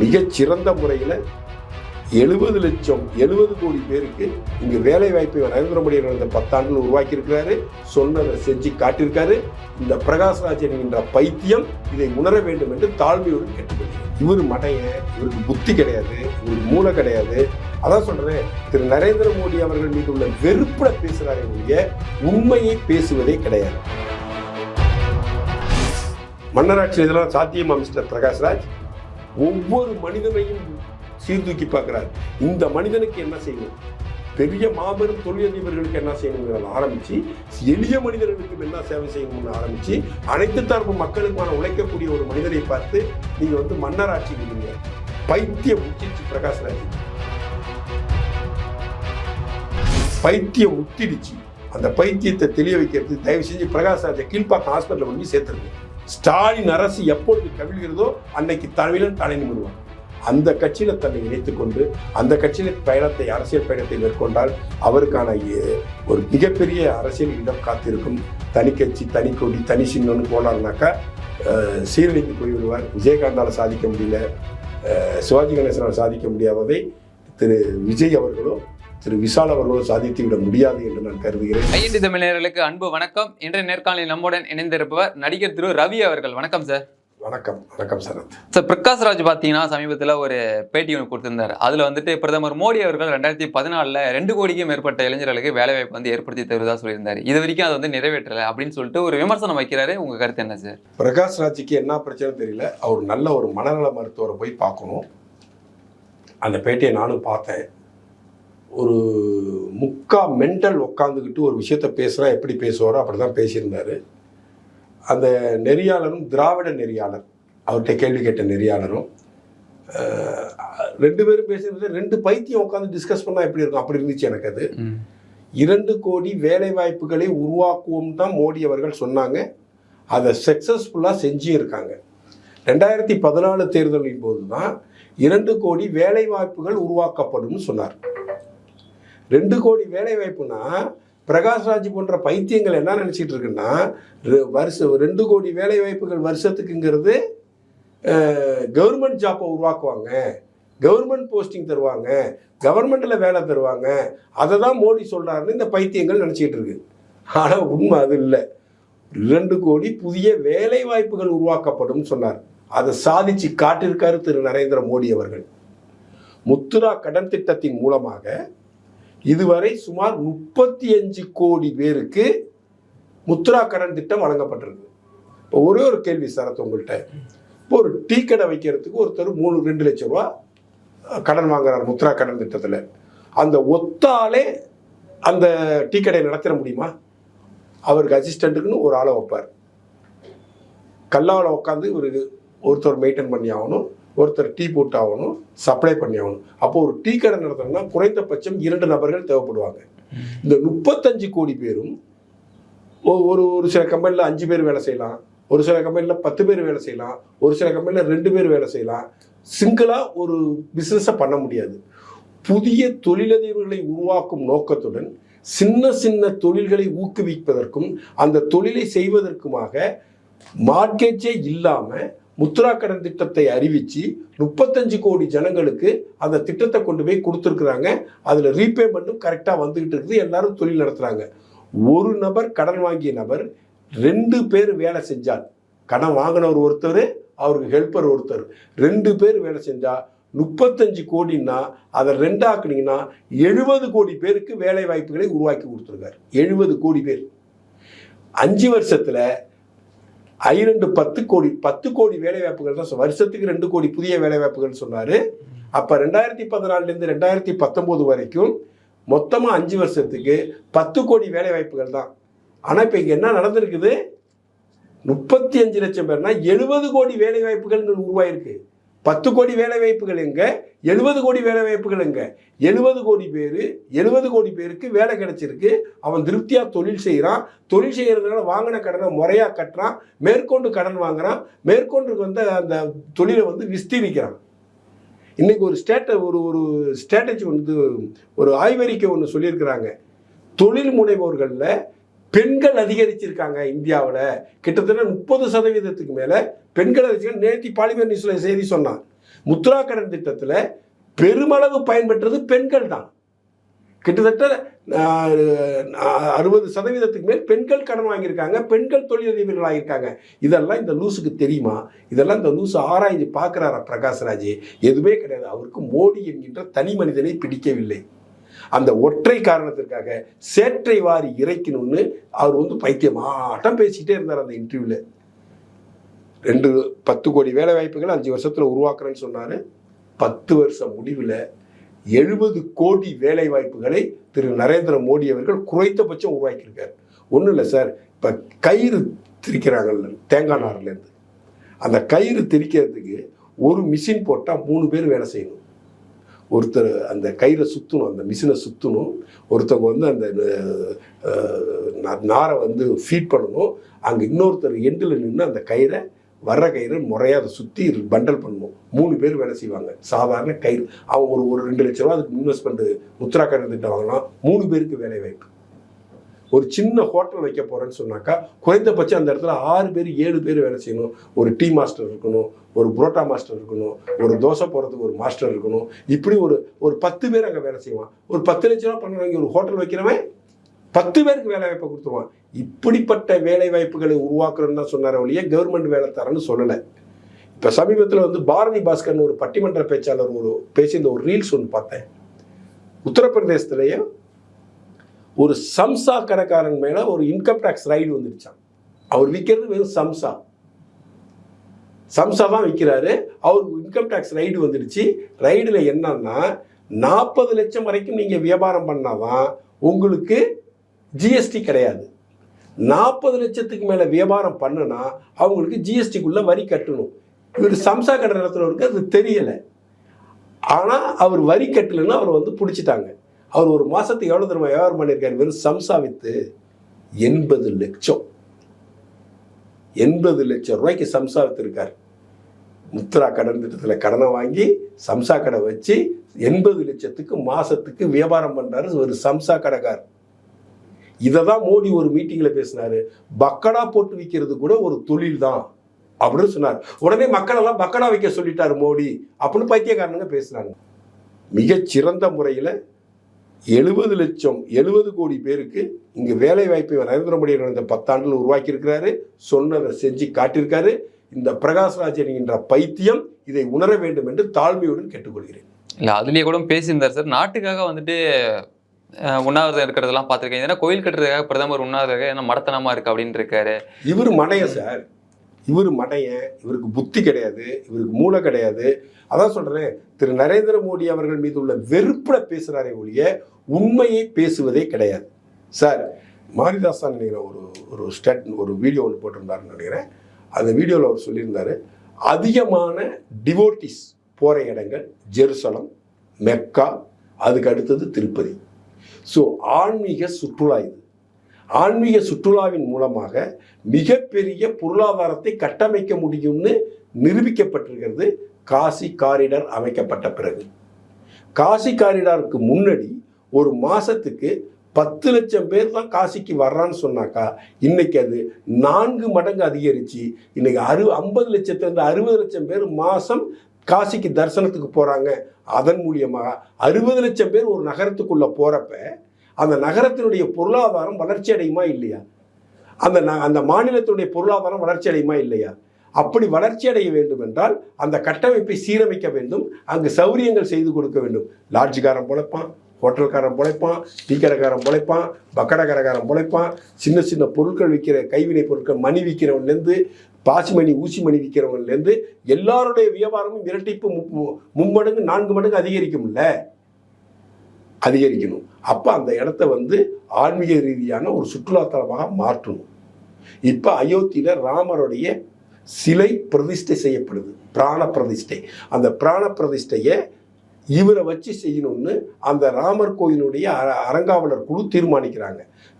மிகச்சிறந்த முறையில் எழுபது லட்சம் எழுபது கோடி பேருக்கு இங்கு வேலை வாய்ப்பை நரேந்திர மோடி அவர்கள் இந்த பத்தாண்டுகள் உருவாக்கியிருக்கிறாரு சொன்னதை செஞ்சு காட்டியிருக்காரு. இந்த பிரகாஷ்ராஜ் என்கின்ற பைத்தியம் இதை உணர வேண்டும் என்று தாழ்மையோடு கேட்டுக்கொள்கிறேன். இவர் மடைய இவருக்கு புத்தி கிடையாது இவருக்கு மூளை கிடையாது. அதான் சொல்றேன் திரு நரேந்திர மோடி அவர்கள் மீது உள்ள வெறுப்புல பேசுறாரு ஒழிய உண்மையை பேசுவதே கிடையாது. மன்னராட்சி இதெல்லாம் சாத்தியமா மிஸ்டர் பிரகாஷ்ராஜ் ஒவ்வொரு மனிதனையும் சீர்தூக்கி பார்க்கிறார். இந்த மனிதனுக்கு என்ன செய்யணும்? பெரிய மாபெரும் தொழிலதிபர்களுக்கு என்ன செய்யணுங்கிறத ஆரம்பிச்சு எளிய மனிதர்களுக்கு என்ன சேவை செய்யணும்னு ஆரம்பிச்சு அனைத்து தரப்பு மக்களுக்கான உழைக்கக்கூடிய ஒரு மனிதனை பார்த்து நீங்க வந்து மன்னராட்சி விடுங்க பைத்தியம் முத்திடுச்சு பிரகாஷ்ராஜ் பைத்தியம் முத்திடுச்சு. அந்த பைத்தியத்தை தெளிய வைக்கிறது தயவு செஞ்சு பிரகாஷ்ராஜை கீழ்ப்பாக்கம் ஹாஸ்பிட்டல் கொண்டு போய் சேர்த்துருங்க. ஸ்டாலின் அரசு எப்பொழுது கவிழ்கிறதோ அன்னைக்கு தலைவிலும் தலை நிமிடுவான் அந்த கட்சியில தன்னை இணைத்துக்கொண்டு அந்த கட்சியின் பயணத்தை அரசியல் பயணத்தை மேற்கொண்டால் அவருக்கான ஒரு மிகப்பெரிய அரசியல் இடம் காத்திருக்கும். தனி கட்சி தனி கொடி தனி சின்னம்னு போனார்னாக்கா சீரழிந்து போய்விடுவார் விஜயகாந்தால் சாதிக்க முடியல. சிவாஜி கணேசனால் சாதிக்க முடியாததை திரு விஜய் அவர்களோ திரு விஷால் அவர்களோ சாதித்து விட முடியாது என்று நான் கருதுகிறேன். ஐஎன்டி தமிழர்களுக்கு அன்பு வணக்கம். இன்றைய நேர்காணலில் நம்முடன் இணைந்திருப்பவர் நடிகர் திரு ரவி அவர்கள். வணக்கம் சார் வணக்கம் வணக்கம் சரத். சார் பிரகாஷ் ராஜ் பார்த்தீங்கன்னா சமீபத்தில் ஒரு பேட்டி ஒன்று கொடுத்திருந்தார். அதில் வந்துட்டு பிரதமர் மோடி அவர்கள் ரெண்டாயிரத்தி பதினாலில் ரெண்டு கோடிக்கும் மேற்பட்ட இளைஞர்களுக்கு வேலைவாய்ப்பு வந்து ஏற்படுத்தி தருவதா சொல்லியிருந்தார். இது வரைக்கும் அதை வந்து நிறைவேற்றலை அப்படின்னு சொல்லிட்டு ஒரு விமர்சனம் வைக்கிறாரு. உங்க கருத்து என்ன சார் பிரகாஷ் ராஜுக்கு என்ன பிரச்சனை தெரியல. அவர் நல்ல ஒரு மனநல மருத்துவரை போய் பார்க்கணும். அந்த பேட்டியை நானும் பார்த்தேன். ஒரு முக்கா மென்டல் உட்காந்துக்கிட்டு ஒரு விஷயத்த பேசுகிறா எப்படி பேசுவாரோ அப்படி தான் பேசியிருந்தாரு. அந்த நெறியாளரும் திராவிட நெறியாளர் அவர்கிட்ட கேள்வி கேட்ட நெறியாளரும் ரெண்டு பேரும் பேசுறது ரெண்டு பைத்தியம் உட்காந்து டிஸ்கஸ் பண்ணால் எப்படி இருக்கும்? அப்படி இருந்துச்சு எனக்கு அது. இரண்டு கோடி வேலை வாய்ப்புகளை உருவாக்குவோம் தான் மோடி அவர்கள் சொன்னாங்க. அதை சக்ஸஸ்ஃபுல்லாக செஞ்சும் இருக்காங்க. ரெண்டாயிரத்தி பதினாலு தேர்தலின் போது தான் இரண்டு கோடி வேலை வாய்ப்புகள் உருவாக்கப்படும் சொன்னார். ரெண்டு கோடி வேலை வாய்ப்புனா பிரகாஷ்ராஜ் போன்ற பைத்தியங்கள் என்ன நினச்சிட்டு இருக்குன்னா வருஷம் ரெண்டு கோடி வேலை வாய்ப்புகள் வருஷத்துக்குங்கிறது கவர்மெண்ட் ஜாப்பை உருவாக்குவாங்க. கவர்மெண்ட் போஸ்டிங் தருவாங்க. கவர்மெண்ட்டில் வேலை தருவாங்க. அதை தான் மோடி சொல்கிறாருன்னு இந்த பைத்தியங்கள் நினச்சிக்கிட்டு இருக்கு. ஆனால் உண்மை அது இல்லை. இரண்டு கோடி புதிய வேலை வாய்ப்புகள் உருவாக்கப்படும் சொன்னார். அதை சாதிச்சு காட்டியிருக்காரு திரு நரேந்திர மோடி அவர்கள். முத்துரா கடன் திட்டத்தின் மூலமாக இதுவரை சுமார் முப்பத்தி அஞ்சு கோடி பேருக்கு முத்ரா கடன் திட்டம் வழங்கப்பட்டிருக்கு. இப்போ ஒரே ஒரு கேள்வி சரத் உங்கள்கிட்ட இப்போ ஒரு டீ கடை வைக்கிறதுக்கு ஒருத்தர் மூணு ரெண்டு லட்சம் ரூபா கடன் வாங்குறார் முத்ரா கடன் திட்டத்தில். அந்த ஒத்தாலே அந்த டீ கடையை நடத்திட முடியுமா? அவருக்கு அசிஸ்டண்ட்டுக்குன்னு ஒரு ஆளை வைப்பார். கல்லாவில் உட்காந்து இவருக்கு ஒருத்தர் மெயின்டைன் பண்ணி ஆகணும். ஒருத்தர் டீ போட்டு ஆகணும் சப்ளை பண்ணி ஆகணும் அப்போ ஒரு டீ கடை நடத்தணும்னா குறைந்தபட்சம் இரண்டு நபர்கள் தேவைப்படுவாங்க. இந்த முப்பத்தஞ்சு கோடி பேரும் ஒரு ஒரு சில கம்பெனியில் அஞ்சு பேர் வேலை செய்யலாம் ஒரு சில கம்பெனியில் பத்து பேர் வேலை செய்யலாம் ஒரு சில கம்பெனியில் ரெண்டு பேர் வேலை செய்யலாம். சிங்கிளாக ஒரு பிஸ்னஸை பண்ண முடியாது. புதிய தொழிலதிபர்களை உருவாக்கும் நோக்கத்துடன் சின்ன சின்ன தொழில்களை ஊக்குவிப்பதற்கும் அந்த தொழிலை செய்வதற்குமாக மார்க்கெட்டே இல்லாமல் முத்ரா கடன் திட்டத்தை அறிவித்து முப்பத்தஞ்சு கோடி ஜனங்களுக்கு அந்த திட்டத்தை கொண்டு போய் கொடுத்துருக்குறாங்க. அதில் ரீபேமெண்ட்டும் கரெக்டாக வந்துக்கிட்டு இருக்குது. எல்லாரும் தொழில் நடத்துகிறாங்க ஒரு நபர் கடன் வாங்கிய நபர் ரெண்டு பேர் வேலை செஞ்சால் கடன் வாங்கினவர் ஒருத்தர் அவருக்கு ஹெல்ப்பர் ஒருத்தர். ரெண்டு பேர் வேலை செஞ்சால் முப்பத்தஞ்சு கோடின்னா அதை ரெண்டாக்குனீங்கன்னா எழுபது கோடி பேருக்கு வேலை வாய்ப்புகளை உருவாக்கி கொடுத்துருக்காரு. எழுபது கோடி பேர். அஞ்சு வருஷத்தில் ஐரெண்டு பத்து கோடி பத்து கோடி வேலை வாய்ப்புகள் தான் சொ- வருஷத்துக்கு ரெண்டு கோடி புதிய வேலை வாய்ப்புகள் சொன்னாரு. அப்ப ரெண்டாயிரத்தி பதினாலுலேருந்து ரெண்டாயிரத்தி பத்தொம்போது வரைக்கும் மொத்தமா அஞ்சு வருஷத்துக்கு பத்து கோடி வேலை வாய்ப்புகள் தான். ஆனா இப்ப இங்க என்ன நடந்திருக்குது? முப்பத்தி அஞ்சு லட்சம் பேர்னா எழுபது கோடி வேலை வாய்ப்புகள் உருவாயிருக்கு. பத்து கோடி வேலை வாய்ப்புகள் எங்க? எழுபது கோடி வேலை வாய்ப்புகள் எங்க? எழுபது கோடி பேர் எழுபது கோடி பேருக்கு வேலை கிடைச்சிருக்கு. அவன் திருப்தியாக தொழில் செய்கிறான் தொழில் செய்கிறதுனால வாங்கின கடனை முறையாக கட்டுறான். மேற்கொண்டு கடன் வாங்குறான். மேற்கொண்டு வந்து அந்த தொழிலை வந்து விஸ்தீரிக்கிறான். இன்றைக்கி ஒரு ஸ்டேட்ட ஒரு ஒரு ஸ்ட்ராட்டஜி வந்து ஒரு ஆய்வறிக்கை ஒன்று சொல்லியிருக்கிறாங்க. தொழில் முனைவோர்களில் பெண்கள் அதிகரிச்சிருக்காங்க இந்தியாவில். கிட்டத்தட்ட முப்பது சதவீதத்துக்கு மேலே பெண்கள் அதிகரிச்சு நேற்று பாலிமர் நியூஸில் செய்தி சொன்னான் முத்ரா கடன் திட்டத்தில் பெருமளவு பயன்பெற்றது பெண்கள் தான். கிட்டத்தட்ட அறுபது சதவீதத்துக்கு மேல் பெண்கள் கடன் வாங்கியிருக்காங்க பெண்கள் தொழிலதிபர்கள் ஆகியிருக்காங்க. இதெல்லாம் இந்த லூசுக்கு தெரியுமா? இதெல்லாம் இந்த லூசு ஆராய்ஞ்சு பார்க்குறாரா பிரகாஷ்ராஜ்? எதுவுமே கிடையாது. அவருக்கு மோடி என்கின்ற தனி மனிதனை பிடிக்கவில்லை. அந்த ஒற்றை காரணத்திற்காக சேற்றை வாரி இறைக்கணும்னு அவர் வந்து பைத்தியமாட்டம் பேசிக்கிட்டே இருந்தார் அந்த இன்டர்வியூவில் ரெண்டு பத்து கோடி வேலை வாய்ப்புகள் அஞ்சு வருஷத்தில் உருவாக்குறேன்னு சொன்னார். பத்து வருஷம் முடிவில் எழுபது கோடி வேலை வாய்ப்புகளை திரு நரேந்திர மோடி அவர்கள் குறைந்தபட்சம் உருவாக்கியிருக்கார். ஒன்றும் இல்லை சார் இப்போ கயிறு திரிக்கிறாங்கல்ல தேங்காய் நார்லேருந்து அந்த கயிறு திரிக்கிறதுக்கு ஒரு மிஷின் போட்டால் மூணு பேர் வேலை செய்யணும். ஒருத்தர் அந்த கயிறை சுற்றணும் அந்த மிஷினை சுற்றணும் ஒருத்தவங்க வந்து அந்த நாரை வந்து ஃபீட் பண்ணணும். அங்கே இன்னொருத்தர் எண்டில் நின்று அந்த கயிறை வர்ற கயிறு முறையாக அதை சுற்றி பண்டல் பண்ணணும். மூணு பேர் வேலை செய்வாங்க. சாதாரண கயிறு. அவங்க ஒரு ஒரு ரெண்டு லட்ச ரூபா அதுக்கு இன்வெஸ்ட்மெண்ட் முத்ரா கடன் திட்டம் வாங்கினா மூணு பேருக்கு வேலை வாய்ப்பு. ஒரு சின்ன ஹோட்டல் வைக்க போகிறேன்னு சொன்னாக்கா குறைந்தபட்சம் அந்த இடத்துல ஆறு பேர் ஏழு பேர் வேலை செய்யணும். ஒரு டீ மாஸ்டர் இருக்கணும். ஒரு புரோட்டா மாஸ்டர் இருக்கணும் ஒரு தோசை போடுறதுக்கு ஒரு மாஸ்டர் இருக்கணும். இப்படி ஒரு ஒரு பத்து பேர் அங்கே வேலை செய்வான். ஒரு பத்து லட்ச ரூபா பண்ணுறவங்க ஒரு ஹோட்டல் வைக்கிறவன் பத்து பேருக்கு வேலை வாய்ப்பை கொடுத்துருவான். இப்படிப்பட்ட வேலை வாய்ப்புகளை உருவாக்குறேன்னு தான் சொன்னார் ஒழிய கவர்மெண்ட் வேலை தரேன்னு சொல்லலை. இப்போ சமீபத்தில் வந்து பாரதி பாஸ்கர்னு ஒரு பட்டிமன்ற பேச்சாளர் ஒரு பேசியிருந்த ஒரு ரீல்ஸ் ஒன்று பார்த்தேன். உத்தரப்பிரதேசத்துலேயே ஒரு சம்சா கடைக்காரன் மேலே ஒரு இன்கம் டேக்ஸ் ரைடு வந்துருச்சான் அவர் விற்கிறது வெறும் சம்சா. சம்சா தான் விற்கிறாரு அவருக்கு இன்கம் டேக்ஸ் ரைடு வந்துடுச்சு. ரைடில் என்னன்னா நாற்பது லட்சம் வரைக்கும் நீங்கள் வியாபாரம் பண்ணாதான் உங்களுக்கு ஜிஎஸ்டி கிடையாது. நாற்பது லட்சத்துக்கு மேலே வியாபாரம் பண்ணுனா அவங்களுக்கு ஜிஎஸ்டிக்குள்ளே வரி கட்டணும். இவர் சம்சா கடை நடத்துகிறவருக்கு அது தெரியலை. ஆனால் அவர் வரி கட்டலைன்னா அவர் வந்து பிடிச்சிட்டாங்க. அவர் ஒரு மாதத்துக்கு எவ்வளோ தருமா வியாபாரம் பண்ணியிருக்காரு? வெறும் சம்சா வித்து எண்பது லட்சம். எண்பது லட்சம் ரூபாய்க்கு சம்சா வைத்திருக்கார். முத்ரா கடன் திட்டத்தில் கடனை வாங்கி சம்சா கடை வச்சு எண்பது லட்சத்துக்கு மாதத்துக்கு வியாபாரம் பண்ணுறாரு ஒரு சம்சா கடைக்கார் இதை தான் மோடி ஒரு மீட்டிங்கில் பேசினார். பக்கடா போட்டு விற்கிறது கூட ஒரு தொழில் தான் அப்படின்னு சொன்னார். உடனே மக்களெல்லாம் பக்கடா வைக்க சொல்லிட்டார் மோடி அப்படின்னு பைத்தியக்காரனுங்க பேசுனாங்க. மிகச்சிறந்த முறையில் எழுபது லட்சம் எழுபது கோடி பேருக்கு இங்கு வேலை வாய்ப்பை நரேந்திர மோடி இந்த பத்தாண்டில் உருவாக்கி இருக்கிறாரு சொன்னதை செஞ்சு காட்டியிருக்காரு. இந்த பிரகாஷ்ராஜ் என்கின்ற பைத்தியம் இதை உணர வேண்டும் என்று தாழ்மையுடன் கேட்டுக்கொள்கிறேன். இல்ல அதுலயே கூட பேசியிருந்தார் சார். நாட்டுக்காக வந்துட்டு உண்ணாவிரதம் இருக்கிறதெல்லாம் பார்த்திருக்கேன். ஏன்னா கோயில் கட்டுறதுக்காக பிரதமர் உண்ணாவிரதம் ஏன்னா மடத்தனமா இருக்கு அப்படின்னு இருக்காரு. இவர் மடைய சார். இவர் மடைய இவருக்கு புத்தி கிடையாது இவருக்கு மூளை கிடையாது. அதான் சொல்றேன் திரு நரேந்திர மோடி அவர்கள் மீது உள்ள வெறுப்புல பேசுறாரே ஒழிய உண்மையை பேசுவதே கிடையாது. சார் மாரிதாசன் நினைக்கிற நினைக்கிறேன் ஒரு ஒரு ஸ்டேட் ஒரு வீடியோ ஒன்று போட்டிருந்தாருன்னு நினைக்கிறேன். அந்த வீடியோவில் அவர் சொல்லியிருந்தார் அதிகமான டிவோட்டிஸ் போகிற இடங்கள் ஜெருசலம் மெக்கா அதுக்கு அடுத்தது திருப்பதி. ஸோ ஆன்மீக சுற்றுலா இது. ஆன்மீக சுற்றுலாவின் மூலமாக மிகப்பெரிய பொருளாதாரத்தை கட்டமைக்க முடியும்னு நிரூபிக்கப்பட்டிருக்கிறது காசி காரிடர் அமைக்கப்பட்ட பிறகு. காசி காரிடாருக்கு முன்னாடி ஒரு மாதத்துக்கு பத்து லட்சம் பேர் தான் காசிக்கு வர்றான்னு சொன்னாக்கா இன்னைக்கு அது நான்கு மடங்கு அதிகரித்து இன்னைக்கு அறு ஐம்பது லட்சத்துலேருந்து அறுபது லட்சம் பேர் மாதம் காசிக்கு தரிசனத்துக்கு போகிறாங்க அதன் மூலியமாக அறுபது லட்சம் பேர் ஒரு நகரத்துக்குள்ளே போகிறப்ப அந்த நகரத்தினுடைய பொருளாதாரம் வளர்ச்சி அடையுமா இல்லையா? அந்த ந- அந்த மாநிலத்தினுடைய பொருளாதாரம் வளர்ச்சி அடையுமா இல்லையா? அப்படி வளர்ச்சி அடைய வேண்டும் என்றால் அந்த கட்டமைப்பை சீரமைக்க வேண்டும். அங்கு சௌரியங்கள் செய்து கொடுக்க வேண்டும். லாட்ஜுக்காரன் பொழைப்பான் ஹோட்டல்காரன் பொழைப்பான் டீக்கடைக்காரன் பொழைப்பான் பக்கடைக்காரக்காரன் பொழைப்பான் சின்ன சின்ன பொருட்கள் விற்கிற கைவினை பொருட்கள் மணி விற்கிறவன்லேருந்து பாசிமணி ஊசி மணி விற்கிறவன்லேருந்து எல்லாருடைய வியாபாரமும் இரட்டிப்பு மும்மடங்கு நான்கு மடங்கு அதிகரிக்கும்ல அதிகரிக்கணும். அப்போ அந்த இடத்த வந்து ஆன்மீக ரீதியான ஒரு சுற்றுலாத்தலமாக மாற்றணும். இப்போ அயோத்தியில் ராமருடைய சிலை பிரதிஷ்டை செய்யப்படுது பிராண பிரதிஷ்டை. அந்த பிராண பிரதிஷ்டையை இவரை வச்சு செய்யணும்னு அந்த ராமர் கோயிலுடைய அர- அறங்காவலர் குழு தீர்மானிக்கிறாங்க.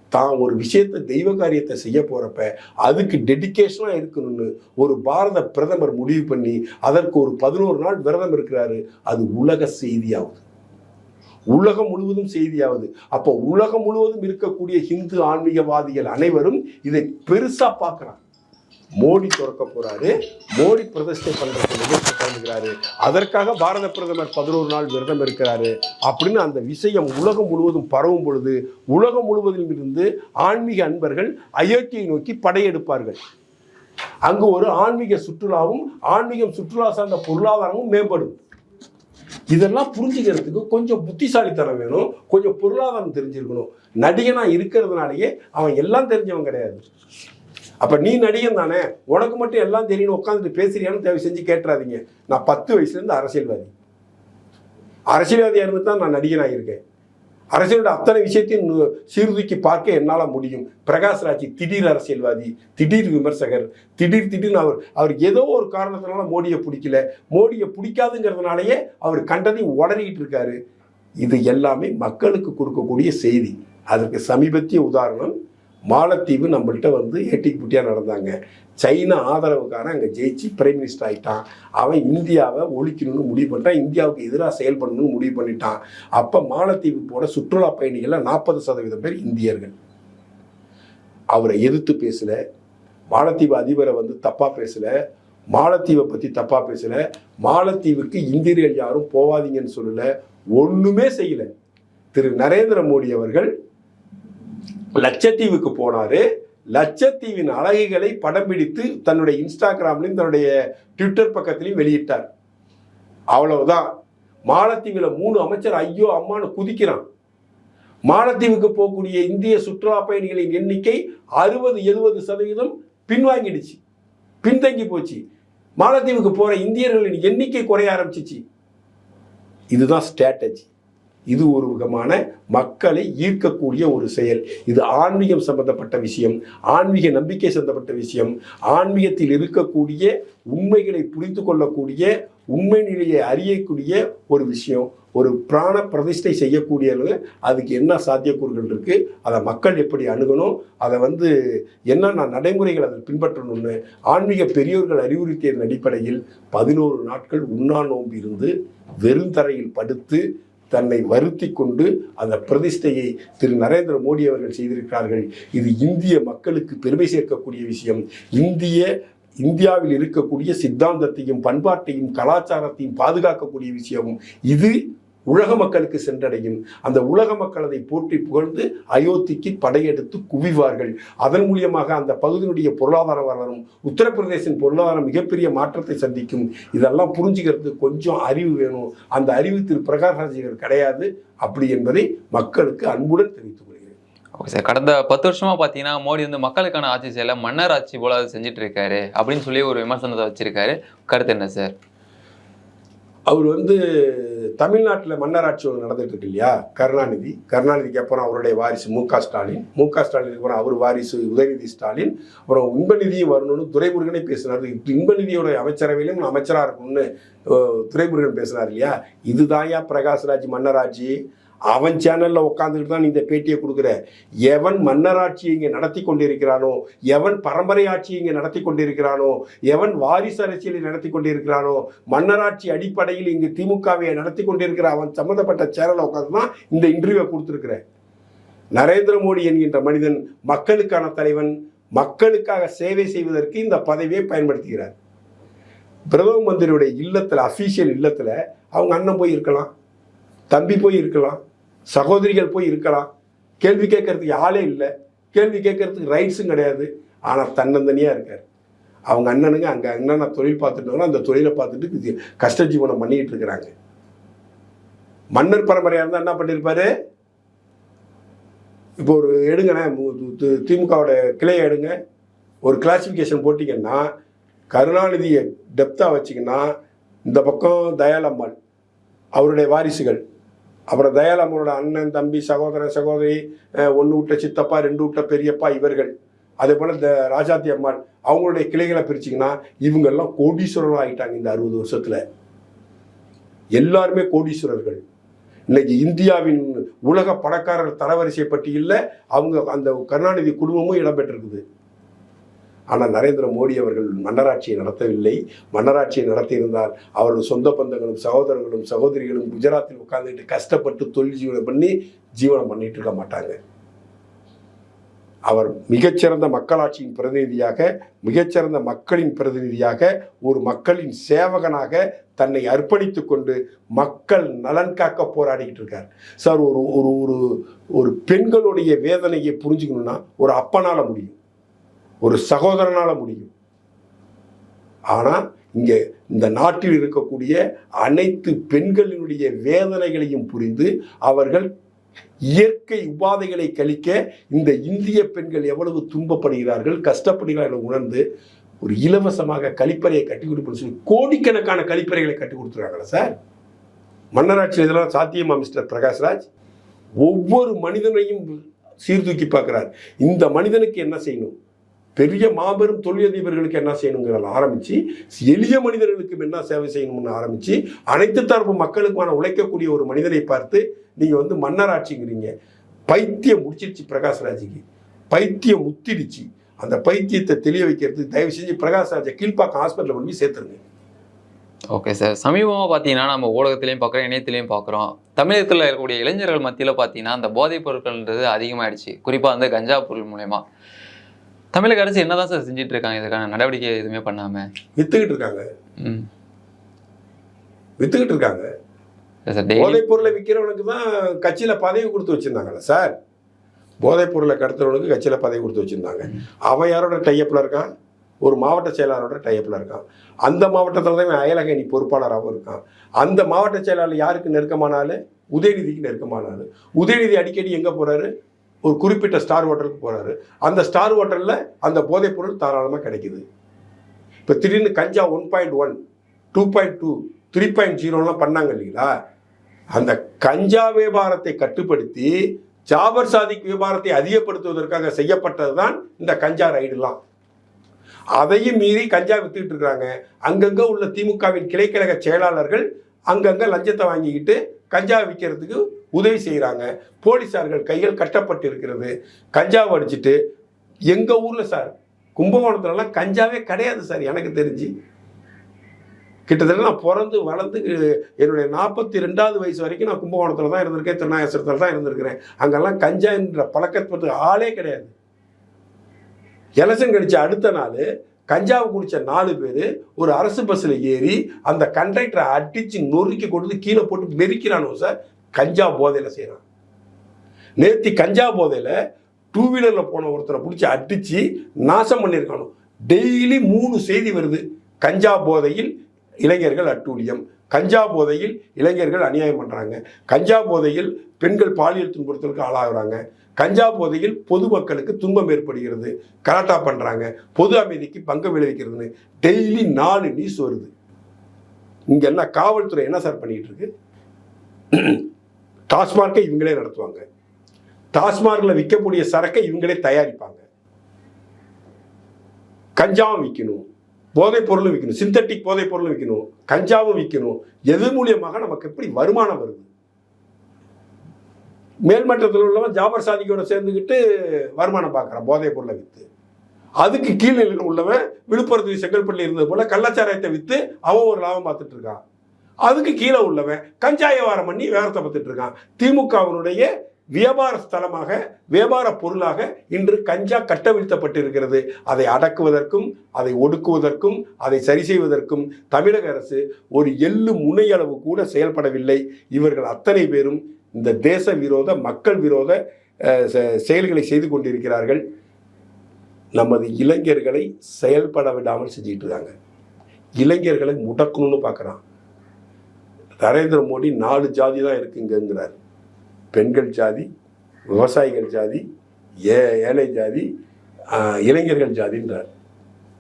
தான் ஒரு விஷயத்தை தெய்வ காரியத்தை செய்ய போகிறப்ப அதுக்கு டெடிகேஷனாக இருக்கணும்னு ஒரு பாரத பிரதமர் முடிவு பண்ணி அதற்கு ஒரு பதினோரு நாள் விரதம் இருக்கிறாரு. அது உலக செய்தியாகுது உலகம் முழுவதும் செய்தியாவது. அப்போ உலகம் முழுவதும் இருக்கக்கூடிய ஹிந்து ஆன்மீகவாதிகள் அனைவரும் இதை பெருசாக பார்க்குறாங்க. மோடி திறக்க போறாரு மோடி பிரதிஷ்டை பண்றதுக்கு நிகழ்ச்சி உட்கார்ந்துக்கிறாரு அதற்காக பாரத பிரதமர் பதினோரு நாள் விரதம் இருக்கிறாரு. அப்படின்னு அந்த விஷயம் உலகம் முழுவதும் பரவும் பொழுது உலகம் முழுவதிலும் இருந்து ஆன்மீக அன்பர்கள் அயோத்தியை நோக்கி படையெடுப்பார்கள். அங்கு ஒரு ஆன்மீக சுற்றுலாவும் ஆன்மீகம் சுற்றுலா சார்ந்த பொருளாதாரமும் மேம்படும். இதெல்லாம் புரிஞ்சுக்கிறதுக்கு கொஞ்சம் புத்திசாலித்தனம் வேணும் கொஞ்சம் பொருளாதாரம் தெரிஞ்சிருக்கணும். நடிகனா இருக்கிறதுனாலேயே அவன் எல்லாம் தெரிஞ்சவன் கிடையாது. அப்போ நீ நடிகன் தானே? உனக்கு மட்டும் எல்லாம் தெரியும் உட்காந்துட்டு பேசுறியான்னு தேவை செஞ்சு கேட்டுறாதீங்க. நான் பத்து வயசுலேருந்து அரசியல்வாதி. அரசியல்வாதியாக இருந்து தான் நான் நடிகனாக இருக்கேன் அரசியலோட அத்தனை விஷயத்தையும் சீர்தூக்கி பார்க்க என்னால் முடியும். பிரகாஷ் ராஜ் திடீர் அரசியல்வாதி திடீர் விமர்சகர் திடீர் திடீர்னு அவர் அவர் ஏதோ ஒரு காரணத்தினால மோடியை பிடிக்கல. மோடியை பிடிக்காதுங்கிறதுனாலயே அவர் கண்டதையும் உடறிக்கிட்டு இருக்காரு. இது எல்லாமே மக்களுக்கு கொடுக்கக்கூடிய செய்தி. அதற்கு சமீபத்திய உதாரணம் மாலத்தீவு நம்மள்கிட்ட வந்து ஏட்டிக்கு புட்டியாக நடந்தாங்க. சைனா ஆதரவுக்காரன் அங்கே ஜெயிச்சு பிரைம் மினிஸ்டர் ஆகிட்டான் அவன் இந்தியாவை ஒழிக்கணும்னு முடிவு பண்ணிட்டான். இந்தியாவுக்கு எதிராக செயல்படணும்னு முடிவு பண்ணிட்டான். அப்போ மாலத்தீவு போட சுற்றுலா பயணிகளில் நாற்பது சதவீதம் பேர் இந்தியர்கள். அவரை எதிர்த்து பேசலை. மாலத்தீவு அதிபரை வந்து தப்பாக பேசல. மாலத்தீவை பற்றி தப்பாக பேசலை. மாலத்தீவுக்கு இந்தியர்கள் யாரும் போவாதீங்கன்னு சொல்லலை. ஒன்றுமே செய்யல. திரு நரேந்திர மோடி அவர்கள் லட்சத்தீவுக்கு போனார். லட்சத்தீவின் அழகுகளை படம் பிடித்து தன்னுடைய இன்ஸ்டாகிராம்லையும் தன்னுடைய ட்விட்டர் பக்கத்திலையும் வெளியிட்டார். அவ்வளவுதான். மாலத்தீவில் மூணு அமைச்சர் ஐயோ அம்மான்னு குதிக்கிறான். மாலத்தீவுக்கு போகக்கூடிய இந்திய சுற்றுலா பயணிகளின் எண்ணிக்கை அறுபது எழுபது சதவீதம் பின்வாங்கிடுச்சு. பின்தங்கி போச்சு. மாலத்தீவுக்கு போகிற இந்தியர்களின் எண்ணிக்கை குறைய ஆரம்பிச்சிச்சு. இதுதான் ஸ்ட்ராட்டஜி இது ஒரு விதமான மக்களை ஈர்க்கக்கூடிய ஒரு செயல். இது ஆன்மீகம் சம்பந்தப்பட்ட விஷயம் ஆன்மீக நம்பிக்கை சம்பந்தப்பட்ட விஷயம் ஆன்மீகத்தில் இருக்கக்கூடிய உண்மைகளை புரிந்து கொள்ளக்கூடிய உண்மை நிலையை அறியக்கூடிய ஒரு விஷயம். ஒரு பிராண பிரதிஷ்டை செய்யக்கூடிய அளவு அதுக்கு என்ன சாத்தியக்கூறுகள் இருக்குது அதை மக்கள் எப்படி அணுகணும் அதை வந்து என்னென்ன நடைமுறைகள் அதில் பின்பற்றணும்னு ஆன்மீக பெரியோர்கள் அறிவுறுத்தியதன் அடிப்படையில் பதினோரு நாட்கள் உண்ணா நோம்பு இருந்து வெறுந்தரையில் படுத்து தன்னை வருத்தி கொண்டு அந்த பிரதிஷ்டையை திரு நரேந்திர மோடி அவர்கள் செய்திருக்கிறார்கள். இது இந்திய மக்களுக்கு பெருமை சேர்க்கக்கூடிய விஷயம். இந்திய இந்தியாவில் இருக்கக்கூடிய சித்தாந்தத்தையும் பண்பாட்டையும் கலாச்சாரத்தையும் பாதுகாக்கக்கூடிய விஷயம். இது உலக மக்களுக்கு சென்றடையும். அந்த உலக மக்கள் அதை போற்றி புகழ்ந்து அயோத்திக்கு படையெடுத்து குவிவார்கள். அதன் மூலியமாக அந்த பகுதியினுடைய பொருளாதார வளரும் உத்தரப்பிரதேசின் பொருளாதாரம் மிகப்பெரிய மாற்றத்தை சந்திக்கும். இதெல்லாம் புரிஞ்சுக்கிறதுக்கு கொஞ்சம் அறிவு வேணும். அந்த அறிவு திரு பிரகாஷ்ராஜிகர் கிடையாது. அப்படி என்பதை மக்களுக்கு அன்புடன் தெரிவித்துக் கொள்கிறேன். Okay sir. கடந்த பத்து வருஷமா பார்த்தீங்கன்னா மோடி வந்து மக்களுக்கான ஆட்சி செய்யல மன்னர் ஆட்சி போல அதை செஞ்சுட்டு இருக்காரு அப்படின்னு சொல்லி ஒரு விமர்சனத்தை வச்சிருக்காரு. கருத்து என்ன சார்? அவர் வந்து தமிழ்நாட்டில் மன்னராட்சி ஒன்று நடந்துட்டு இருக்கு இல்லையா? கருணாநிதி. கருணாநிதிக்கு அப்புறம் அவருடைய வாரிசு மு க ஸ்டாலின். மு க ஸ்டாலினுக்கு அப்புறம் அவர் வாரிசு உதயநிதி ஸ்டாலின். அப்புறம் இன்பநிதியும் வரணும்னு துரைமுருகனே பேசினார். இன்பநிதியோட அமைச்சரவையிலும் அமைச்சராக இருக்கணும்னு துரைமுருகன் பேசினார் இல்லையா? இதுதான் பிரகாஷ்ராஜ் மன்னராட்சி. அவன் சேனலில் உட்காந்துக்கிட்டு தான் நீ இந்த பேட்டியை கொடுக்குற. எவன் மன்னராட்சியை இங்கே நடத்தி கொண்டிருக்கிறானோ எவன் பரம்பரை ஆட்சியை இங்கே நடத்தி கொண்டிருக்கிறானோ எவன் வாரிசு அரசியலை நடத்தி கொண்டிருக்கிறானோ மன்னராட்சி அடிப்படையில் இங்கு திமுகவை நடத்தி கொண்டிருக்கிற அவன் சம்மந்தப்பட்ட சேனலை உட்காந்து தான் இந்த இன்டர்வியூவை கொடுத்துருக்குறேன் நரேந்திர மோடி என்கின்ற மனிதன் மக்களுக்கான தலைவன் மக்களுக்காக சேவை செய்வதற்கு இந்த பதவியை பயன்படுத்துகிறார். பிரதம மந்திரியுடைய இல்லத்தில் அஃபீஷியல் இல்லத்தில் அவங்க அண்ணன் போய் இருக்கலாம் தம்பி போய் இருக்கலாம் சகோதரிகள் போய் இருக்கலாம். கேள்வி கேட்கறதுக்கு ஆளே இல்லை. கேள்வி கேட்கறதுக்கு ரைட்ஸும் கிடையாது. ஆனால் தன்னந்தனியாக இருக்கார். அவங்க அண்ணனுங்க அங்கே அண்ணனை தொழில் பார்த்துட்டு அந்த தொழிலை பார்த்துட்டு கஷ்ட ஜீவனம் பண்ணிக்கிட்டு இருக்கிறாங்க. மன்னர் பரம்பரையாக இருந்தால் என்ன பண்ணியிருப்பாரு இப்போ ஒரு எடுங்கண்ணே மு- திமுகவோட கிளையை எடுங்க. ஒரு கிளாசிஃபிகேஷன் போட்டிங்கன்னா கருணாநிதியை டெப்த்தாக வச்சிங்கன்னா இந்த பக்கம் தயாளம்மாள் அவருடைய வாரிசுகள் அப்புறம் தயாளம்மனோட அண்ணன் தம்பி சகோதரன் சகோதரி ஒன்று விட்ட சித்தப்பா ரெண்டு விட்ட பெரியப்பா இவர்கள். அதே போல் இந்த ராஜாத்தி அம்மாள் அவங்களுடைய கிளைகளை பிரிச்சிங்கன்னா இவங்கெல்லாம் கோடீஸ்வரர்கள் ஆகிட்டாங்க இந்த அறுபது வருஷத்தில். எல்லாருமே கோடீஸ்வரர்கள். இன்னைக்கு இந்தியாவின் உலக பணக்காரர் தரவரிசை பட்டியலில் அவங்க அந்த கருணாநிதி குடும்பமும் இடம்பெற்றிருக்குது ஆனால் நரேந்திர மோடி அவர்கள் மன்னராட்சியை நடத்தவில்லை. மன்னராட்சியை நடத்தியிருந்தால் அவர்கள் சொந்த பந்தங்களும் சகோதரர்களும் சகோதரிகளும் குஜராத்தில் உட்கார்ந்துட்டு கஷ்டப்பட்டு தொழில் ஜீவனம் பண்ணி ஜீவனம் பண்ணிட்டு இருக்க மாட்டாங்க. அவர் மிகச்சிறந்த மக்களாட்சியின் பிரதிநிதியாக மிகச்சிறந்த மக்களின் பிரதிநிதியாக ஒரு மக்களின் சேவகனாக தன்னை அர்ப்பணித்து கொண்டு மக்கள் நலன் காக்க போராடிக்கிட்டு இருக்கார். சார் ஒரு ஒரு ஒரு ஒரு பெண்களுடைய வேதனையை புரிஞ்சுக்கணும்னா ஒரு அப்பனால முடியும். ஒரு சகோதரனால முடியும். ஆனால் இங்கே இந்த நாட்டில் இருக்கக்கூடிய அனைத்து பெண்களினுடைய வேதனைகளையும் புரிந்து அவர்கள் இயற்கை உபாதைகளை கழிக்க இந்த இந்திய பெண்கள் எவ்வளவு துன்பப்படுகிறார்கள் கஷ்டப்படுகிறார்கள் உணர்ந்து ஒரு இலவசமாக கழிப்பறையை கட்டி கொடுப்போம்னு சொல்லி கோடிக்கணக்கான கழிப்பறைகளை கட்டி கொடுத்துருக்காங்களா சார். மன்னராட்சி இதெல்லாம் சாத்தியமா மிஸ்டர் பிரகாஷ்ராஜ்? ஒவ்வொரு மனிதனையும் சீர்தூக்கி பார்க்குறார். இந்த மனிதனுக்கு என்ன செய்யணும்? பெரிய மாபெரும் தொழிலதிபர்களுக்கு என்ன செய்யணுங்கிறத ஆரம்பிச்சு எளிய மனிதர்களுக்கும் என்ன சேவை செய்யணும்னு ஆரம்பிச்சு அனைத்து தரப்பு மக்களுக்குமான உழைக்கக்கூடிய ஒரு மனிதனை பார்த்து நீங்க வந்து மன்னராட்சிங்கிறீங்க. பைத்தியம் முடிச்சிருச்சு பிரகாஷ்ராஜுக்கு பைத்தியம் முத்திடுச்சு. அந்த பைத்தியத்தை தெளிய வைக்கிறதுக்கு தயவு செஞ்சு பிரகாஷ்ராஜை கீழ்ப்பாக்கம் ஹாஸ்பிட்டலில் கொண்டு போய் சேர்த்துருங்க. ஓகே சார் சமீபமாக பார்த்தீங்கன்னா நம்ம ஊடகத்திலையும் பார்க்குறோம் இணையத்திலையும் பார்க்குறோம் தமிழகத்தில் இருக்கக்கூடிய இளைஞர்கள் மத்தியில் பார்த்தீங்கன்னா அந்த போதைப் பொருட்கள்ன்றது அதிகமாயிடுச்சு. குறிப்பாக வந்து கஞ்சா பொருள் மூலயமா. தமிழக அரசு என்னதான் சார் செஞ்சுட்டு இருக்காங்க இதுக்கான நடவடிக்கை எதுவுமே பண்ணாம? வித்துக்கிட்டு இருக்காங்க. வித்துக்கிட்டு இருக்காங்க. போதைப் பொருளை விற்கிறவனுக்கு தான் கட்சியில் பதவி கொடுத்து வச்சிருந்தாங்கல்ல சார். போதைப் பொருளை கடத்துறவனுக்கு கட்சியில் பதவி கொடுத்து வச்சிருந்தாங்க. அவன் யாரோட டைப்பில் இருக்கான்? ஒரு மாவட்ட செயலாளரோட டைப்பில் இருக்கான். அந்த மாவட்டத்தில் தான் இவன் அயலக அணி பொறுப்பாளராகவும் இருக்கான். அந்த மாவட்ட செயலாளர் யாருக்கு நெருக்கமானாலும் உதயநிதிக்கு நெருக்கமானாலும் உதயநிதி அடிக்கடி எங்கே போறாரு? ஒரு குறிப்பிட்ட ஸ்டார் ஹோட்டலுக்கு போகிறாரு அந்த ஸ்டார் ஹோட்டலில் அந்த போதைப் பொருள் தாராளமாக கிடைக்குது. இப்போ திடீர்னு கஞ்சா one point one two point two three point ஜீரோலாம் பண்ணாங்க இல்லைங்களா? அந்த கஞ்சா வியாபாரத்தை கட்டுப்படுத்தி ஜாபர் சாதிக் வியாபாரத்தை அதிகப்படுத்துவதற்காக செய்யப்பட்டது தான் இந்த கஞ்சா ரைடுலாம். அதையும் மீறி கஞ்சா வித்துக்கிட்டு இருக்கிறாங்க அங்கங்கே உள்ள திமுகவின் கிளைக்கழக செயலாளர்கள் அங்கங்கே லஞ்சத்தை வாங்கிக்கிட்டு கஞ்சா விற்கிறதுக்கு உதவி செய்கிறாங்க போலீஸார்கள் கைகள் கட்டப்பட்டு இருக்கிறது கஞ்சாவை அடிச்சிட்டு எங்கள் ஊரில் சார் கும்பகோணத்துலலாம் கஞ்சாவே கிடையாது சார் எனக்கு தெரிஞ்சு. கிட்டத்தட்ட நான் பிறந்து வளர்ந்து என்னுடைய நாற்பத்தி ரெண்டாவது வயசு வரைக்கும் நான் கும்பகோணத்தில் தான் இருந்திருக்கேன் திருநாகேஸ்வரத்தில் தான் இருந்திருக்கிறேன். அங்கெல்லாம் கஞ்சா என்ற பழக்கத்துக்கு ஆளே கிடையாது. எலெக்ஷன் கழிச்ச அடுத்த நாள் கஞ்சாவை குடித்த நாலு பேர் ஒரு அரசு பஸ்ஸில் ஏறி அந்த கண்டக்டரை அடித்து நொறுக்கி கொண்டு கீழே போட்டு மெரிக்கிறானோ சார் கஞ்சா போதையில் செய்கிறான் நேத்தி கஞ்சா போதையில் டூ வீலரில் போன ஒருத்தரை பிடிச்சி அடித்து நாசம் பண்ணியிருக்கானோ? டெய்லி மூணு செய்தி வருது. கஞ்சா போதையில் இளைஞர்கள் அட்டூழியம். கஞ்சா போதையில் இளைஞர்கள் அநியாயம் பண்ணுறாங்க கஞ்சா போதையில் பெண்கள் பாலியல் துன்புறுத்தலுக்கு ஆளாகிறாங்க. கஞ்சா போதையில் பொதுமக்களுக்கு துன்பம் ஏற்படுகிறது. கலாட்டா பண்ணுறாங்க பொது அமைதிக்கு பங்கம் விளைவிக்கிறதுன்னு டெய்லி நாலு நியூஸ் வருது. இங்கே என்ன காவல்துறை என்ன சார் பண்ணிட்டு இருக்கு? டாஸ்மார்க்கை இவங்களே நடத்துவாங்க. டாஸ்மார்க்கில் விற்கக்கூடிய சரக்கை இவங்களே தயாரிப்பாங்க. கஞ்சாவும் விற்கணும். போதைப் பொருளும் விற்கணும். சிந்தட்டிக் போதைப் பொருளும் விற்கணும். கஞ்சாவும் விற்கணும். எது மூலியமாக நமக்கு எப்படி வருமானம் வருது? மேல்மட்டத்தில் உள்ளவன் ஜாபர் சாதிக்கோட சேர்ந்துக்கிட்டு வருமானம் பார்க்குறான் போதைப் பொருளை விற்று அதுக்கு கீழ்நிலையில் உள்ளவன் விழுப்புரத்து செங்கல்பட்டு இருந்தது போல கள்ளச்சாராயத்தை விற்று அவன் ஒரு லாபம் பார்த்துட்டு இருக்கான். அதுக்கு கீழே உள்ளவன் கஞ்சா வியாபாரம் பண்ணி வியாபாரத்தை பார்த்துட்டு இருக்கான். திமுகவினுடைய வியாபார ஸ்தலமாக வியாபார பொருளாக இன்று கஞ்சா கட்டவிழ்த்தப்பட்டிருக்கிறது அதை அடக்குவதற்கும் அதை ஒடுக்குவதற்கும் அதை சரி செய்வதற்கும் தமிழக அரசு ஒரு எள்ளு முனையளவு கூட செயல்படவில்லை. இவர்கள் அத்தனை பேரும் இந்த தேச விரோத மக்கள் விரோத செ- செயல்களை செய்து கொண்டிருக்கிறார்கள். நமது இளைஞர்களை செயல்பட விடாமல் செஞ்சிட்டு இருக்காங்க. இளைஞர்களை முடக்கணும்னு பார்க்குறான். நரேந்திர மோடி நாலு ஜாதி தான் இருக்குங்கிறார் பெண்கள் ஜாதி விவசாயிகள் ஜாதி ஏ ஏழை ஜாதி இளைஞர்கள் ஜாதின்றார்.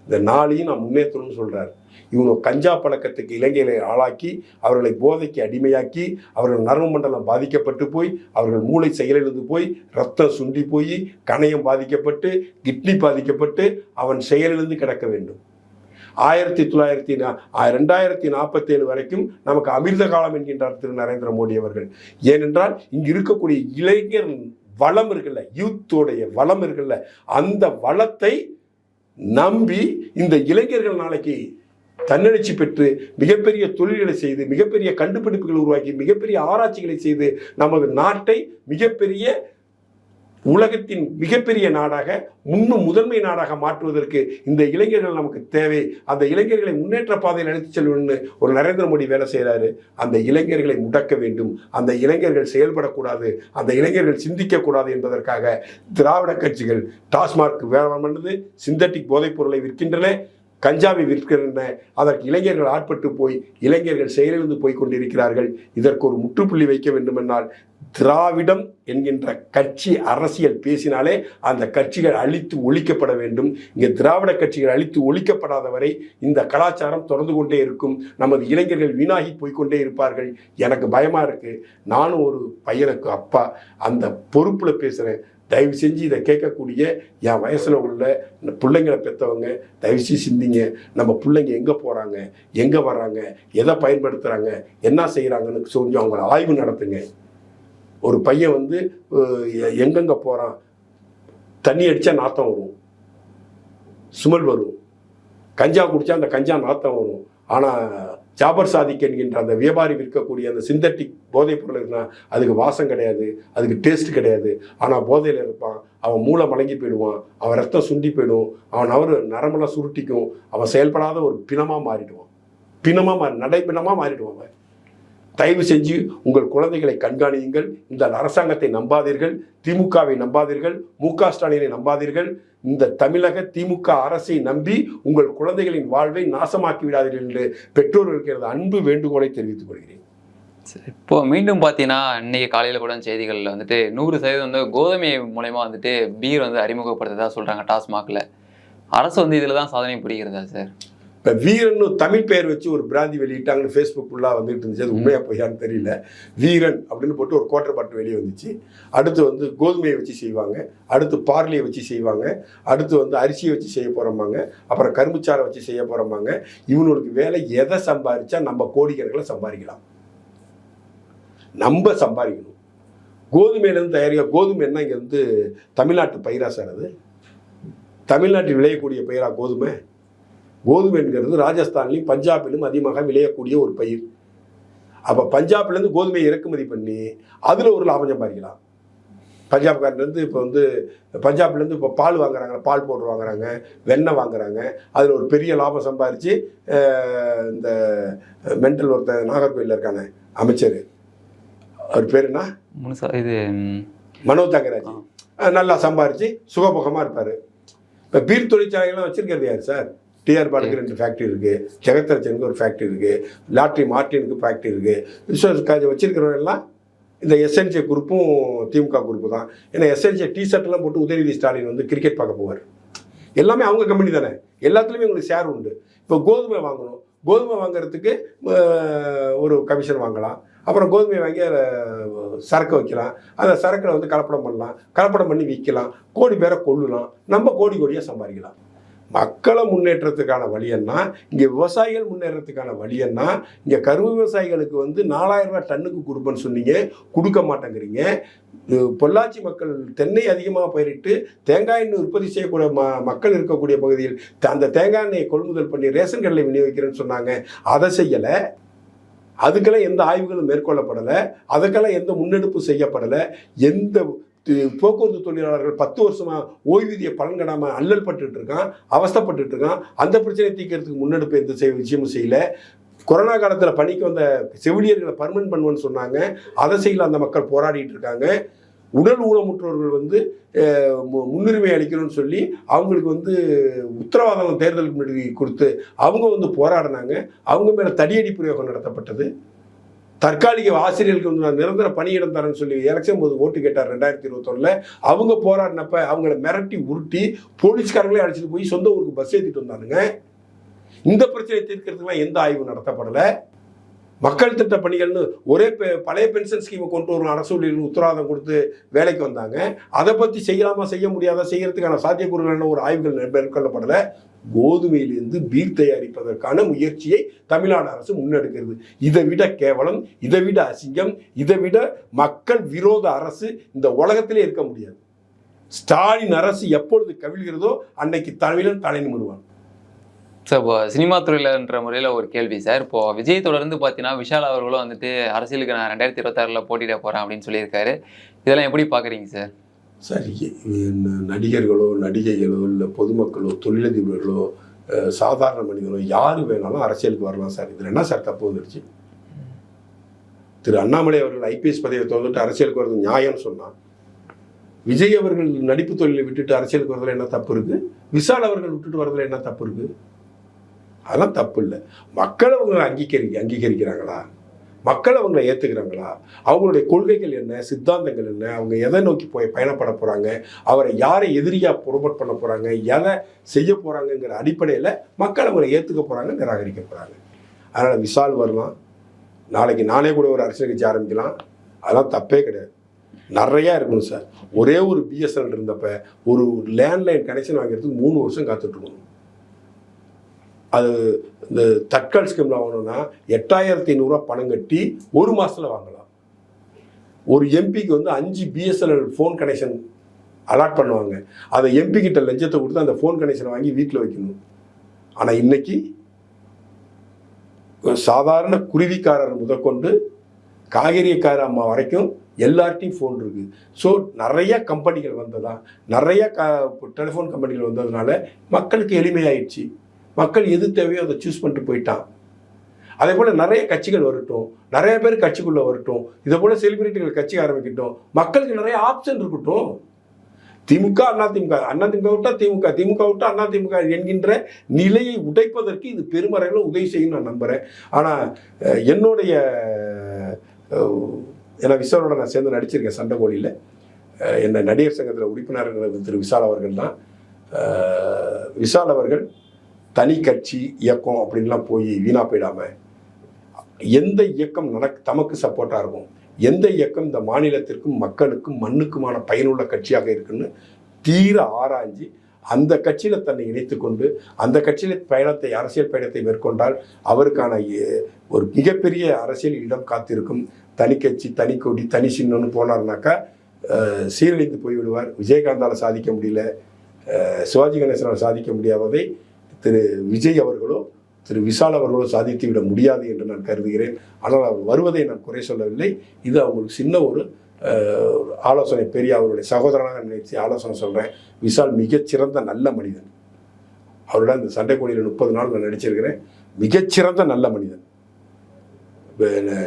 இந்த நாளையும் நான் முன்னேற்றணும்னு சொல்கிறார் இவங்க கஞ்சா பழக்கத்துக்கு இளைஞர்களை ஆளாக்கி அவர்களை போதைக்கு அடிமையாக்கி அவர்கள் நரம்பு மண்டலம் பாதிக்கப்பட்டு போய் அவர்கள் மூளை செயலிழந்து போய் ரத்தம் சுண்டி போய் கணையம் பாதிக்கப்பட்டு கிட்னி பாதிக்கப்பட்டு அவன் செயலிழந்து கிடக்க வேண்டும். ஆயிரத்தி தொள்ளாயிரத்தி நா- ரெண்டாயிரத்தி நாற்பத்தேழு வரைக்கும் நமக்கு அமிர்த காலம் என்கின்றார் திரு நரேந்திர மோடி அவர்கள். ஏனென்றால் இங்கு இருக்கக்கூடிய இளைஞர் வளம் இருக்குல்ல யூத்தோடைய வளம் இருக்குல்ல அந்த வளத்தை நம்பி இந்த இளைஞர்கள் நாளைக்கு தன்னெழுச்சி பெற்று மிகப்பெரிய தொழில்களை செய்து மிகப்பெரிய கண்டுபிடிப்புகளை உருவாக்கி மிகப்பெரிய ஆராய்ச்சிகளை செய்து நமது நாட்டை மிகப்பெரிய உலகத்தின் மிகப்பெரிய நாடாக முன்னும் முதன்மை நாடாக மாற்றுவதற்கு இந்த இளைஞர்கள் நமக்கு தேவை. அந்த இளைஞர்களை முன்னேற்ற பாதையில் அழைத்து செல்வன்னு ஒரு நரேந்திர மோடி வேலை செய்கிறாரு அந்த இளைஞர்களை முடக்க வேண்டும். அந்த இளைஞர்கள் செயல்படக்கூடாது. அந்த இளைஞர்கள் சிந்திக்கக்கூடாது என்பதற்காக திராவிட கட்சிகள் டாஸ்மாக் வேலை பண்ணுது சிந்தட்டிக் போதைப் பொருளை விற்கின்றன. கஞ்சாவை விற்கின்றன அதற்கு இளைஞர்கள் ஆட்பட்டு போய் இளைஞர்கள் செயலிழந்து போய் கொண்டிருக்கிறார்கள். இதற்கு ஒரு முற்றுப்புள்ளி வைக்க வேண்டுமென்றால் திராவிடம் என்கின்ற கட்சி அரசியல் பேசினாலே அந்த கட்சிகள் அழித்து ஒழிக்கப்பட வேண்டும். இங்கே திராவிட கட்சிகள் அழித்து ஒழிக்கப்படாத வரை இந்த கலாச்சாரம் தொடர்ந்து கொண்டே இருக்கும். நமது இளைஞர்கள் வீணாகி போய்க்கொண்டே இருப்பார்கள். எனக்கு பயமாக இருக்குது நானும் ஒரு பையனுக்கு அப்பா. அந்த பொறுப்பில் பேசுகிறேன் தயவு செஞ்சு இதை கேட்கக்கூடிய என் வயசில் உள்ள பிள்ளைங்களை பெற்றவங்க தயவு செஞ்சு சிந்திங்க. நம்ம பிள்ளைங்க எங்கே போகிறாங்க எங்கே வர்றாங்க? எதை பயன்படுத்துகிறாங்க என்ன செய்கிறாங்கன்னு கொஞ்சம் அவங்கள ஆய்வு நடத்துங்க. ஒரு பையன் வந்து எங்கெங்கே போகிறான் தண்ணி அடித்தா நாத்தம் வரும். சுமல் வரும். கஞ்சா குடித்தா அந்த கஞ்சா நாத்தம் வரும். ஆனால் ஜாபர் சாதிக் என்கின்ற அந்த வியாபாரி விற்கக்கூடிய அந்த சிந்தட்டிக் போதைப் பொருள் இருந்தால் அதுக்கு வாசம் கிடையாது அதுக்கு டேஸ்ட் கிடையாது. ஆனால் போதையில் இருப்பான் அவன் மூளை மலங்கி போயிடுவான் அவன் ரத்தம் சுண்டி போயிடும் அவன் அவர் நரம்பெல்லாம் சுருட்டிக்கும் அவன் செயல்படாத ஒரு பிணமாக மாறிடுவான். பிணமாக மாறி நடைப்பிணமா மாறிடுவான் தயவு செஞ்சு உங்கள் குழந்தைகளை கண்காணியுங்கள். இந்த அரசாங்கத்தை நம்பாதீர்கள் திமுகவை நம்பாதீர்கள் மு க ஸ்டாலினை நம்பாதீர்கள். இந்த தமிழக திமுக அரசை நம்பி உங்கள் குழந்தைகளின் வாழ்வை நாசமாக்கி விடாதீர்கள் என்று பெற்றோர்களுக்கு எனது அன்பு வேண்டுகோளை தெரிவித்துக் கொள்கிறேன் சரி. இப்போ மீண்டும் பார்த்தீங்கன்னா இன்னைக்கு காலையில் கூட செய்திகளில் வந்துட்டு நூறு சதவீதம் வந்து கோதுமை மூலயமா வந்துட்டு பீர் வந்து அறிமுகப்படுத்ததா சொல்கிறாங்க டாஸ்மாகில் அரசு வந்து இதில் தான் சாதனை புரிகிறதா சார் இப்போ வீரன் தமிழ் பெயர் வச்சு ஒரு பிராந்தி வெளியிட்டாங்கன்னு ஃபேஸ்புக் ஃபுல்லாக வந்துட்டு இருந்துச்சு. அது உண்மையா பொய்யான்னு தெரியல. வீரன் அப்படின்னு போட்டு ஒரு குவார்டர் பாட்டு வெளியே வந்துச்சு. அடுத்து வந்து கோதுமையை வச்சு செய்வாங்க. அடுத்து பார்லியை வச்சு செய்வாங்க. அடுத்து வந்து அரிசியை வச்சு செய்ய போகிறோமாங்க அப்புறம் கரும்புச்சாரை வச்சு செய்ய போகிறோமாங்க இவனுக்கு வேலை எதை சம்பாரிச்சா நம்ம கோடிக்கணக்கில் சம்பாதிக்கலாம். நம்ம சம்பாதிக்கணும். கோதுமையிலேருந்து தயாரிக்க கோதுமை என்ன இங்கே வந்து தமிழ்நாட்டு பயிரா சார் அது? தமிழ்நாட்டில் விளையக்கூடிய பயிரா கோதுமை? கோதுமை என்கிறது ராஜஸ்தான்லையும் பஞ்சாபிலும் அதிகமாக விளையக்கூடிய ஒரு பயிர். அப்போ பஞ்சாப்லேருந்து கோதுமையை இறக்குமதி பண்ணி அதில் ஒரு லாபம் சம்பாதிக்கலாம். பஞ்சாப்காரன்லேருந்து இப்போ வந்து பஞ்சாப்லேருந்து இப்போ பால் வாங்குறாங்க பால் பவுடர் வாங்குறாங்க வெண்ணெய் வாங்குறாங்க. அதில் ஒரு பெரிய லாபம் சம்பாரித்து இந்த மென்டல் ஒருத்தர் நாகர்கோயிலில் இருக்கானே அமைச்சர். அவர் பேர் என்ன? முழுசா இது மனோ தங்கராஜ் நல்லா சம்பாரிச்சு சுகபோகமாக இருப்பார். இப்போ பீர் தொழிற்சாலைகள்லாம் வச்சிருக்கிறது யார் சார்? டிஆர் பாலுக்கு ரெண்டு ஃபேக்ட்ரி இருக்கு. ஜெகத்ரட்சனுக்கு ஒரு ஃபேக்ட்ரி இருக்கு. லாட்ரி மார்டினுக்கு ஃபேக்ட்ரி இருக்கு. விஸ்வ வச்சிருக்கிறவங்க எல்லாம் இந்த எஸ்என்ஜே குரூப்பும் திமுக குரூப்பு தான். ஏன்னா எஸ்என்ஜே டிஷர்ட்லாம் போட்டு உதயநிதி ஸ்டாலின் வந்து கிரிக்கெட் பார்க்க போவார். எல்லாமே அவங்க கம்பெனி தானே. எல்லாத்துலேயுமே உங்களுக்கு ஷேர் உண்டு. இப்போ கோதுமை வாங்கணும். கோதுமை வாங்குறதுக்கு ஒரு கமிஷன் வாங்கலாம். அப்புறம் கோதுமை வாங்கி அதில் சரக்கு வைக்கலாம். அந்த சரக்கில் வந்து கலப்படம் பண்ணலாம். கலப்படம் பண்ணி விற்கலாம் கோடி பேரை கொள்ளலாம் நம்ம கோடி கோடியாக சம்பாதிக்கலாம். மக்களை முன்னேற்றத்துக்கான வழி என்ன? இங்கே விவசாயிகள் முன்னேறத்துக்கான வழி என்ன? இங்கே கரும்பு விவசாயிகளுக்கு வந்து நாலாயிரம் ரூபாய் டன்னுக்கு கொடுப்பேன்னு சொன்னீங்க. கொடுக்க மாட்டேங்கிறீங்க. பொள்ளாச்சி மக்கள் தென்னை அதிகமாக பயிரிட்டு தேங்காய் எண்ணெய் உற்பத்தி செய்யக்கூடிய ம மக்கள் இருக்கக்கூடிய பகுதியில் அந்த தேங்காய் எண்ணெயை கொள்முதல் பண்ணி ரேஷன் கடையில் விநியோகிக்கிறேன்னு சொன்னாங்க. அதை செய்யலை. அதுக்கெல்லாம் எந்த ஆய்வுகளும் மேற்கொள்ளப்படலை. அதுக்கெல்லாம் எந்த முன்னெடுப்பு செய்யப்படலை. எந்த போக்குவரத்து தொழிலாளர்கள் பத்து வருஷமாக ஓய்வூதிய பலன் அல்லல் பட்டுட்டு இருக்கான் அவஸ்தப்பட்டு இருக்கான் அந்த பிரச்சனையை தீர்க்கிறதுக்கு முன்னெடுப்பு எந்த செய் விஷயமும் செய்யல. கொரோனா காலத்தில் பணிக்கு வந்த செவிலியர்களை பர்மனன்ட் பண்ணுவேன்னு சொன்னாங்க. அதை செய்யல அந்த மக்கள் போராடிட்டு இருக்காங்க. உடல் ஊனமுற்றோர்கள் வந்து மு- முன்னுரிமை அளிக்கணும்னு சொல்லி அவங்களுக்கு வந்து உத்தரவாதம் தேர்தலுக்கு முன்னாடி கொடுத்து அவங்க வந்து போராடினாங்க. அவங்க மேலே தடியடி பிரயோகம் நடத்தப்பட்டது. தற்காலிக ஆசிரியர்களுக்கு வந்து நான் நிரந்தர பணியிடம் தரேன்னு சொல்லி எலெக்ஷன் போது ஓட்டு கேட்டார் ரெண்டாயிரத்தி இருபத்தொன்னில். அவங்க போராடினப்ப அவங்கள மிரட்டி உருட்டி போலீஸ்காரங்களே அழைச்சிட்டு போய் சொந்த ஊருக்கு பஸ் ஏற்றிட்டு வந்தானுங்க. இந்த பிரச்சனையை தீர்க்கிறதுக்குலாம் எந்த ஆய்வு நடத்தப்படலை. மக்கள் திட்ட பணிகள்னு ஒரே பெ- பழைய பென்ஷன் ஸ்கீமை கொண்டு வரும் அரசு ஊழியர்கள் உத்தரவாதம் கொடுத்து வேலைக்கு வந்தாங்க. அதை பற்றி செய்யலாமா செய்ய முடியாதா செய்யறதுக்கான சாத்தியக்கூறுகள் ஒரு ஆய்வுகள் மேற்கொள்ளப்படலை. கோதுமையிலிருந்து பீர் தயாரிப்பதற்கான முயற்சியை தமிழ்நாடு அரசு முன்னெடுக்கிறது. இதை விட கேவலம் இதை விட அசிங்கம் இதை விட மக்கள் விரோத அரசு இந்த உலகத்திலே இருக்க முடியாது. ஸ்டாலின் அரசு எப்பொழுது கவிழ்கிறதோ அன்னைக்கு தமிழன் தலை நிமிடுவான் சார் இப்போ சினிமா துறையிலன்ற முறையில் ஒரு கேள்வி சார். இப்போ விஜய் தொடர்ந்து பார்த்தீங்கன்னா விஷால் அவர்களும் வந்துட்டு அரசியலுக்கு நான் ரெண்டாயிரத்தி இருபத்தாறில் போட்டியிட போகிறேன் அப்படின்னு சொல்லியிருக்காரு. இதெல்லாம் எப்படி பார்க்குறீங்க சார்? சரி நடிகர்களோ நடிகைகளோ இல்லை பொதுமக்களோ தொழிலதிபர்களோ சாதாரண மனிதனோ யார் வேணாலும் அரசியலுக்கு வரலாம் சார். இதில் என்ன சார் தப்பு வந்துடுச்சு திரு அண்ணாமலை அவர்கள் ஐபிஎஸ் பதவியை தந்துட்டு அரசியலுக்கு வர்றது நியாயம்னு சொன்னான் விஜய் அவர்கள் நடிப்பு தொழிலை விட்டுட்டு அரசியலுக்கு வரதுல என்ன தப்பு இருக்குது விஷால் அவர்கள் விட்டுட்டு வரதுல என்ன தப்பு இருக்குது அதெல்லாம் தப்பு இல்லை. மக்கள் அவங்க அங்கீகரி அங்கீகரிக்கிறாங்களா? மக்கள் அவங்கள ஏற்றுக்கிறாங்களா அவங்களுடைய கொள்கைகள் என்ன? சித்தாந்தங்கள் என்ன? அவங்க எதை நோக்கி போய் பயணப்பட போகிறாங்க அவரை யாரை எதிரியாக ப்ரொமோட் பண்ண போகிறாங்க எதை செய்ய போகிறாங்கங்கிற அடிப்படையில் மக்கள் அவங்களை ஏற்றுக்க போகிறாங்க நிராகரிக்க போகிறாங்க அதனால் விஷால் வரலாம். நாளைக்கு நானே கூட ஒரு அரசியல் கட்சி ஆரம்பிக்கலாம். அதெல்லாம் தப்பே கிடையாது. நிறையா இருக்கணும் சார். ஒரே ஒரு பிஎஸ்என்எல் இருந்தப்ப ஒரு லேண்ட்லைன் கனெக்ஷன் வாங்குறதுக்கு மூணு வருஷம் காத்துட்டு இருக்கணும். அது இந்த தட்கல் ஸ்கீமில் வாங்கணும்னா எட்டாயிரத்தி ஐநூறுரூவா பணம் கட்டி ஒரு மாதத்தில் வாங்கலாம். ஒரு எம்பிக்கு வந்து அஞ்சு பிஎஸ்என்எல் ஃபோன் கனெக்ஷன் அலாட் பண்ணுவாங்க. அதை எம்பி கிட்ட லஞ்சத்தை கொடுத்து அந்த ஃபோன் கனெக்ஷனை வாங்கி வீட்டில் வைக்கணும். ஆனால் இன்னைக்கு சாதாரண குருவிக்காரர் முதற்கொண்டு காய்கறிக்கார அம்மா வரைக்கும் எல்லார்ட்டையும் ஃபோன் இருக்குது ஸோ நிறைய கம்பெனிகள் வந்ததா நிறைய க டெலிஃபோன் கம்பெனிகள் வந்ததுனால மக்களுக்கு எளிமையாயிடுச்சு. மக்கள் எது தேவையோ அதை சூஸ் பண்ணிட்டு போயிட்டான் அதே போல் நிறைய கட்சிகள் வரட்டும் நிறைய பேர் கட்சிக்குள்ளே வரட்டும் இதை போல் செலிபிரிட்டிகள் கட்சி ஆரம்பிக்கட்டும் மக்களுக்கு நிறைய ஆப்ஷன் இருக்கட்டும். திமுக அண்ணா திமுக அண்ணா திமுக விட்டா திமுக திமுக விட்டா அண்ணா திமுக என்கின்ற நிலையை உடைப்பதற்கு இது பெருமறையில் உதவி செய்யும் நான் நம்புகிறேன் ஆனால் என்னுடைய ஏன்னா விசாலோட நான் சேர்ந்து நடிச்சிருக்கேன் சண்டைகோழியில் என்ன நடிகர் சங்கத்தில் உறுப்பினர்கள் திரு விசால் அவர்கள் தான். விசால் விஷால் அவர்கள் தனி கட்சி இயக்கம் அப்படின்லாம் போய் வீணாக போயிடாமல் எந்த இயக்கம் நடக் தமக்கு சப்போர்ட்டாக இருக்கும்? எந்த இயக்கம் இந்த மாநிலத்திற்கும் மக்களுக்கும் மண்ணுக்குமான பயனுள்ள கட்சியாக இருக்குன்னு தீர ஆராய்ஞ்சு அந்த கட்சியில் தன்னை இணைத்து கொண்டு அந்த கட்சியில் பயணத்தை அரசியல் பயணத்தை மேற்கொண்டால் அவருக்கான ஒரு மிகப்பெரிய அரசியல் இடம் காத்திருக்கும். தனி கட்சி தனி கொடி தனி சின்னம்னு போனார்னாக்கா சீரழிந்து போய்விடுவார். விஜயகாந்தால் சாதிக்க முடியல. சிவாஜி கணேசனால் சாதிக்க முடியாததை திரு விஜய் அவர்களோ திரு விஷால் அவர்களோ சாதித்து விட முடியாது என்று நான் கருதுகிறேன். ஆனால் அவர் வருவதை நான் குறை சொல்லவில்லை. இது அவங்களுக்கு சின்ன ஒரு ஆலோசனை. பெரிய அவருடைய சகோதரனாக நினைத்து ஆலோசனை சொல்கிறேன் விஷால் மிகச்சிறந்த நல்ல மனிதன். அவரோட அந்த கோடியில் முப்பது நாள் நான் நடிச்சிருக்கிறேன். மிகச்சிறந்த நல்ல மனிதன்.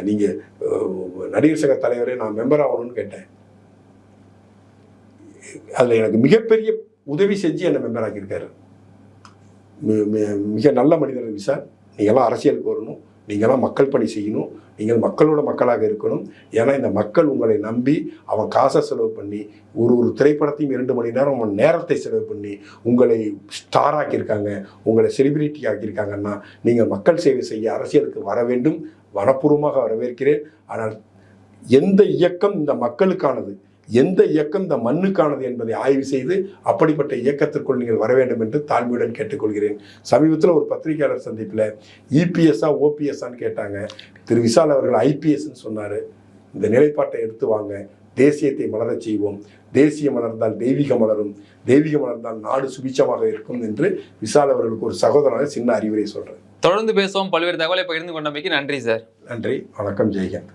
நீங்கள் நடிகர் சங்க தலைவரே நான் மெம்பர் ஆகணும்னு கேட்டேன். அதில் எனக்கு மிகப்பெரிய உதவி செஞ்சு என்னை மெம்பர் ஆக்கியிருக்காரு. மிக நல்ல மனிதர் சார். நீங்களாம் அரசியலுக்கு வரணும் நீங்களாம் மக்கள் பணி செய்யணும். நீங்கள் மக்களோட மக்களாக இருக்கணும். ஏன்னா இந்த மக்கள் உங்களை நம்பி அவன் காசை செலவு பண்ணி ஒரு ஒரு திரைப்படத்தையும் இரண்டு மணி நேரம் அவன் நேரத்தை செலவு பண்ணி உங்களை ஸ்டார் ஆக்கியிருக்காங்க உங்களை செலிபிரிட்டி ஆக்கியிருக்காங்கன்னா நீங்கள் மக்கள் சேவை செய்ய அரசியலுக்கு வர வேண்டும். மனப்பூர்வமாக வரவேற்கிறேன். ஆனால் எந்த இயக்கம் இந்த மக்களுக்கானது? எந்த இயக்கம் இந்த மண்ணுக்கானது என்பதை ஆய்வு செய்து அப்படிப்பட்ட இயக்கத்திற்குள் நீங்கள் வர வேண்டும் என்று தாழ்மையுடன் கேட்டுக்கொள்கிறேன். சமீபத்தில் ஒரு பத்திரிகையாளர் சந்திப்பில் இபிஎஸ்ஸா ஓபிஎஸ்ஸான்னு கேட்டாங்க. திரு விஷால் அவர்கள் ஐபிஎஸ்ன்னு சொன்னார். இந்த நிலைப்பாட்டை எடுத்து வாங்க. தேசியத்தை மலரச் செய்வோம். தேசியம் மலர்ந்தால் தெய்வீகம் மலரும். தெய்வீகம் மலர்ந்தால் நாடு சுபிச்சமாக இருக்கும் என்று விஷால் அவர்களுக்கு ஒரு சகோதரனாக சின்ன அறிவுரை சொல்கிறேன் தொடர்ந்து பேசுவோம். பல்வேறு தகவலை பகிர்ந்து கொண்டமைக்கு நன்றி சார். நன்றி. வணக்கம். ஜெய்கன்